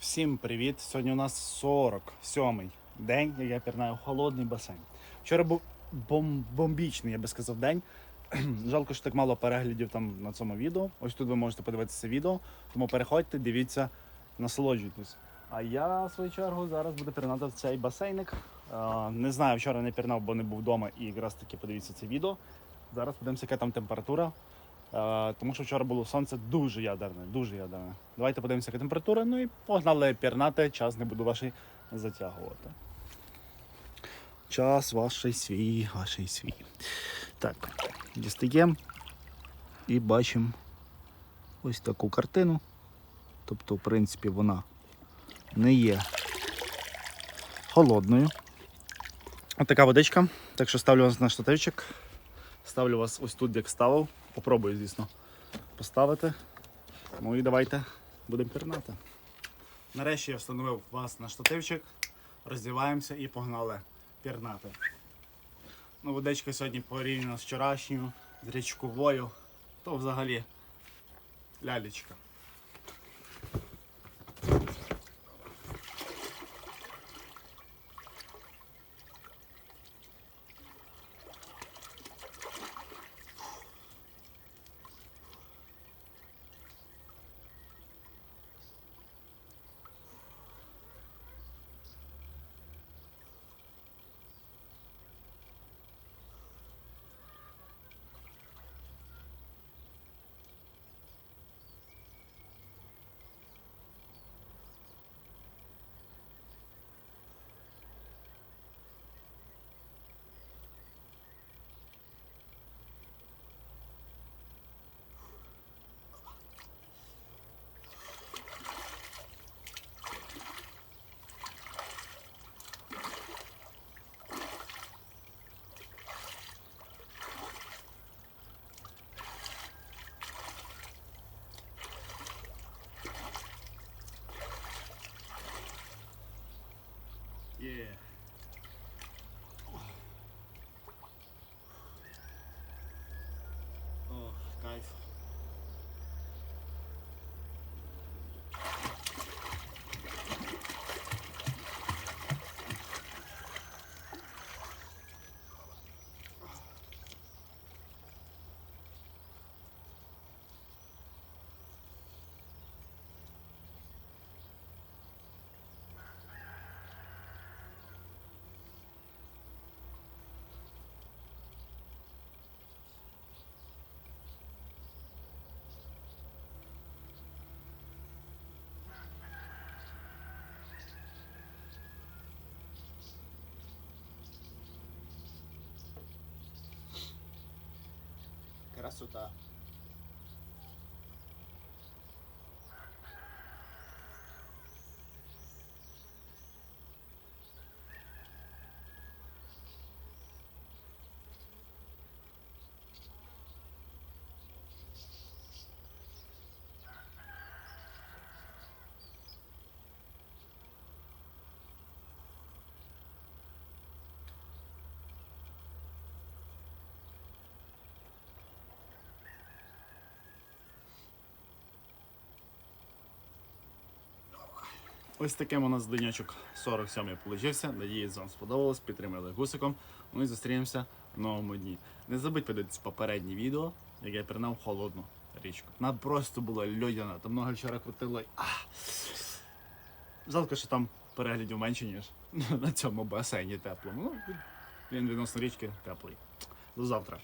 Всім привіт! Сьогодні у нас 47-й день, як я пірнаю холодний басейн. Вчора був бом- бомбічний, я би сказав, день. Жалко, що так мало переглядів там на цьому відео. Ось тут ви можете подивитися відео. Тому переходьте, дивіться, насолоджуйтесь. А я, в свою чергу, зараз буду пірнати в цей басейник. Не знаю, вчора не пірнав, бо не був вдома і якраз таки подивіться це відео. Зараз подивимося, яка там температура. Е, Тому що вчора було сонце дуже ядерне, дуже ядерне. Давайте подивимося, яка температура. Ну і погнали пірнати. Час не буду ваший затягувати. Час ваший свій, ваший свій. Так, дістаємо і бачимо ось таку картину. Тобто, в принципі, вона не є холодною. Ось така водичка. Так що ставлю вас на штативчик. Ставлю вас ось тут, як ставив. Попробую, звісно, поставити. Ну і давайте будемо пірнати. Нарешті я встановив вас на штативчик. Роздіваємося і погнали пірнати. Ну, водичка сьогодні порівняно з вчорашньою, з річковою, то взагалі лялечка. suta Ось таким у нас денечок 47-й получився. Надіюсь, вам сподобалось. Підтримали гусиком. Ну і зустрінемося в новому дні. Не забудь подивитися попереднє відео, як я пірнав холодну річку. Вона просто була льодяна, там много вчора крутило. Жалко, що там переглядів менше, ніж на цьому басейні теплому. Ну, він відносно річки теплий. До завтра.